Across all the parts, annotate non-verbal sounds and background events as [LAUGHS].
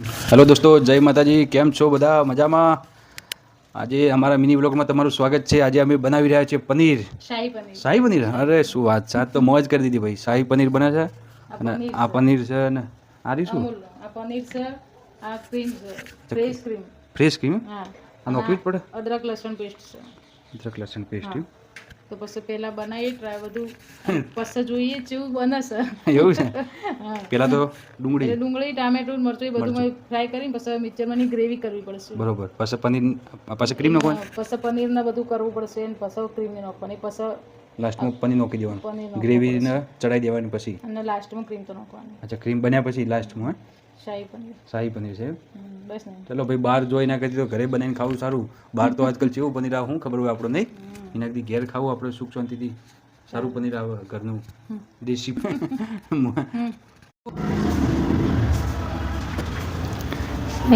Hello દોસ્તો જય માતાજી. કેમ છો બધા? મજામાં? આજે અમારા મિની બ્લોગમાં તમારું સ્વાગત છે. આજે અમે બનાવી રહ્યા છીએ પનીર. શાહી પનીર. અરે શું વાત છે. તો મોજ કરી દીધી ભાઈ. શાહી પનીર બને છે અને આ પનીર છે ને આ રહી શું પનીર છે આ ક્રીમ છે. ફ્રેશ ક્રીમ ફ્રેશ ક્રીમ હા. આ નોકરી પડે? અદરક લસણ પેસ્ટ છે. અદરક લસણ પેસ્ટ તો પછી પેલા બનાવી ટ્રાય બધું પછી જોઈએ જેવું બને છે. એવું છે? પેલા તો ડુંગળી. ડુંગળી ટામેટું મરચું એ બધું ફ્રાય કરીને પછી મિક્સરમાં ગ્રેવી કરવી પડશે. બરોબર. પછી પનીર પછી ક્રીમ નાખવાનું? પછી પનીર ને બધું કરવું પડશે અને પછી ક્રીમ નાખવાની. પછી લાસ્ટમાં પનીર નાખી દેવાનું. ગ્રેવીને ચડાવી દેવાની પછી. અને લાસ્ટમાં ક્રીમ તો નાખવાની. અચ્છા ક્રીમ બન્યા પછી લાસ્ટમાં? શાહી પનીર. શાહી પનીર છે બસ ચલો ભાઈ બહાર જોઈ ના કરતી તો ઘરે બનાવીને ખાવું સારું. બહાર તો આજકાલ ચેવું પનીર આવે શું ખબર હોય આપણે નહીં? એના કરતી ઘેર ખાવું આપણે સુખ શાંતિથી. સારું પનીર આવે ઘરનું. દેશી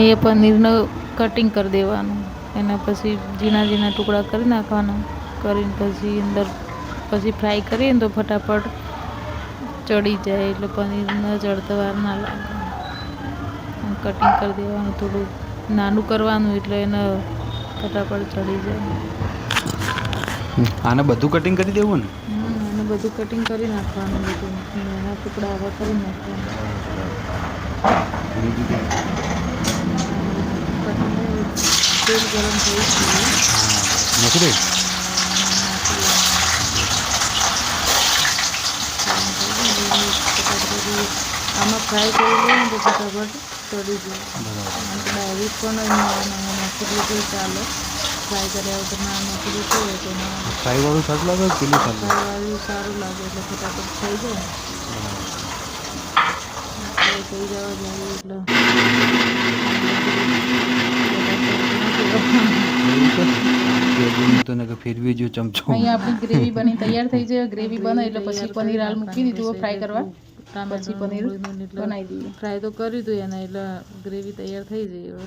એ પનીરનું કટિંગ કરી દેવાનું. એના પછી ઝીણા ઝીણા ટુકડા કરી નાખવાના. કરીને પછી અંદર પછી ફ્રાય કરીએ ને તો ફટાફટ ચડી જાય એટલે પનીરને ચડતા વાર ના લાગે. કટિંગ કરી દેવાનું થોડું નાનું કરવાનું એટલે એને ફટાફટ ચડી જાય. આને બધું કટિંગ કરી દેવું ને? આને બધું કટિંગ કરી નાખવાનું બધું. નાના ટુકડા આવા કરી નાખવાનું. તેલ ગરમ થઈ ગયું. નથી આમાં ફ્રાય કરી લઈએ ને તો ફટાફટ જાય અને ડાયરેક્ટ પણ નાખી દીધું ચાલે. ફ્રાય કર્યા વગર નાખી દીધું હોય તો ના. વાળું સારું લાગે ચીલી સારું ફ્રાયવાળું સારું લાગે એટલે ફટાફટ થઈ જાય. થઈ જવા જાય એટલે. તો ને ફેરવી જો ચમચો. અહીંયા આપણી ગ્રેવી બની તૈયાર થઈ જાય ગ્રેવી બને એટલે પછી પનીર હાલ મૂકી દીધું ફ્રાય કરવા. પછી પનીર બનાવી દઈએ. ફ્રાય તો કરી દઈએ એને એટલે ગ્રેવી તૈયાર થઈ જાય હવે.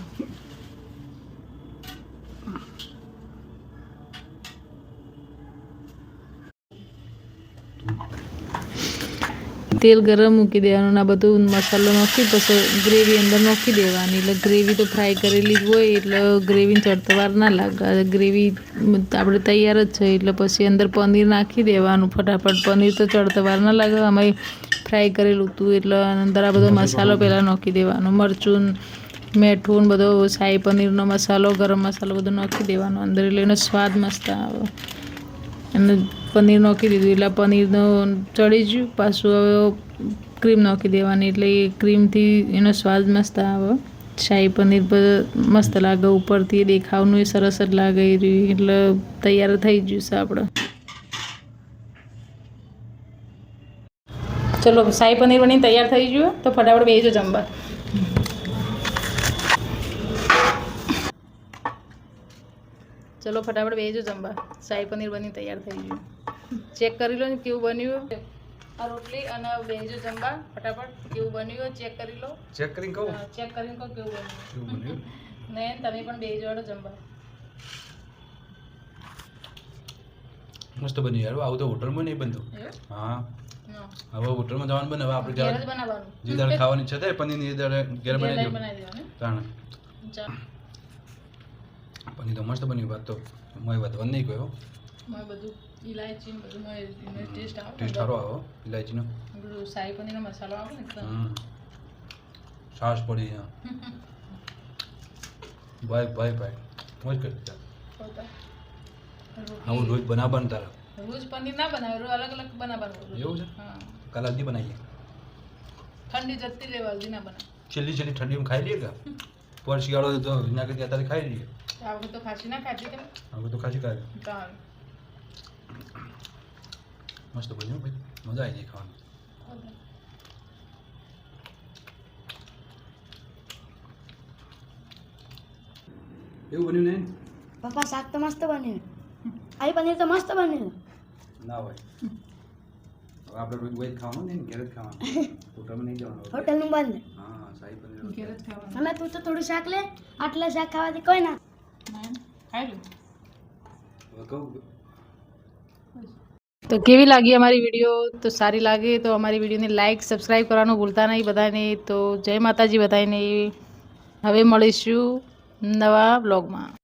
તેલ ગરમ મૂકી દેવાનું આ બધું મસાલો નાખી પછી ગ્રેવી અંદર નાખી દેવાની. એટલે ગ્રેવી તો ફ્રાય કરેલી જ હોય એટલે ગ્રેવી ચડતવાર ના લાગે. ગ્રેવી આપણે તૈયાર જ છે એટલે પછી અંદર પનીર નાખી દેવાનું. ફટાફટ પનીર તો ચડતવાર ના લાગે અમે ફ્રાય કરેલું હતું એટલે અંદર આ બધો મસાલો પહેલાં નાખી દેવાનો. મરચું મેઠું બધો શાહી પનીરનો મસાલો ગરમ મસાલો બધો નાખી દેવાનો અંદર એટલે એનો સ્વાદ મસ્ત આવે. અને પનીર નાખી દીધું. એટલે પનીરનો ચડી ગયું. પાછું હવે ક્રીમ નાખી દેવાની. એટલે એ ક્રીમથી એનો સ્વાદ મસ્ત આવે. શાહી પનીર પર મસ્ત લાગે. ઉપરથી દેખાવનું એ સરસ જ લાગે. રહ્યું. એટલે તૈયાર થઈ ગયું છે આપણે ચલો, શાહી પનીર બની તૈયાર થઈ ગયું. તો ફટાફટ બેસજો જમવા. ચલો, ફટાફટ બેસજો જમવા. શાહી પનીર બની તૈયાર થઈ ગયું. ચેક કરી લો ને કેવું બન્યું આ રોટલી અને બેસજો જમવા ફટાફટ કેવું બન્યું ચેક કરી લો. ચેક કરીને કહું? ચેક કરીને કહો કેવું બન્યું. બન્યું? [LAUGHS] ને તમે પણ બેજો વાળો જમવા. મસ્ત બન્યું યાર આવું તો હોટલમાં નહીં બનતું. હા. હવે હોટલમાં જવાનું બને હવે આપણે ઘેર જ બનાવવાનું. જે દાળ ખાવાની છે તે પનીરની દાળ ઘેર બનાવી દેવાનું. તાણે. પનીર તો મસ્ત બન્યું વાત તો. મોય વધવાનું નહીં કહ્યો માં બધું ઇલાયચી બધું માં એનો ટેસ્ટ આવે. ટેસ્ટ સારો આવ્યો ઇલાયચીનો બધું શાહી પનીરનો મસાલો આવે ને એકદમ. હમ. છાશ પડી હા. ભાઈ ભાઈ ભાઈ. મોજ કરતા હોતા. આવું રોજ બનાવવાનું તારા. રોજ પનીર ના બનાવે રોજ અલગ અલગ બનાવવાનું. એવું છે? હા. કાલ હલ્દી બનાવીએ. ઠંડી જતી રહેવા હલ્દી ના બનાવે. છેલ્લી છેલ્લી ઠંડીમાં ખાઈ લઈએ કે? પર શિયાળો તો એના કરતી અત્યારે ખાઈ લઈએ. આ વખત તો ખાસી ના ખાધી તમે? હવે તો ખાસી ખાધી. મસ્ત બન્યું ભાઈ મજા આવી જાય ખાવાની એવું બન્યું નહીં પપ્પા શાક તો મસ્ત બન્યું આઈ પનીર તો મસ્ત બન્યું ના હોય હવે આપણે રોજ વેજ ખાવાનું નહીં ઘેર જ ખાવાનું હોટલમાં નહીં જવાનું. હોટલનું બંધ હા શાહી પનીર ઘેર જ ખાવાનું અમે તું તો થોડું શાક લે આટલા શાક ખાવાથી કોઈ ના ના, ખાઈ લો હવે કહું તો કેવી લાગી અમારી વીડિયો તો સારી લાગે તો અમારી વિડીયોને લાઈક સબસ્ક્રાઈબ કરવાનું ભૂલતા નહીં બધાને. તો જય માતાજી બધાને. હવે મળીશું નવા બ્લોગમાં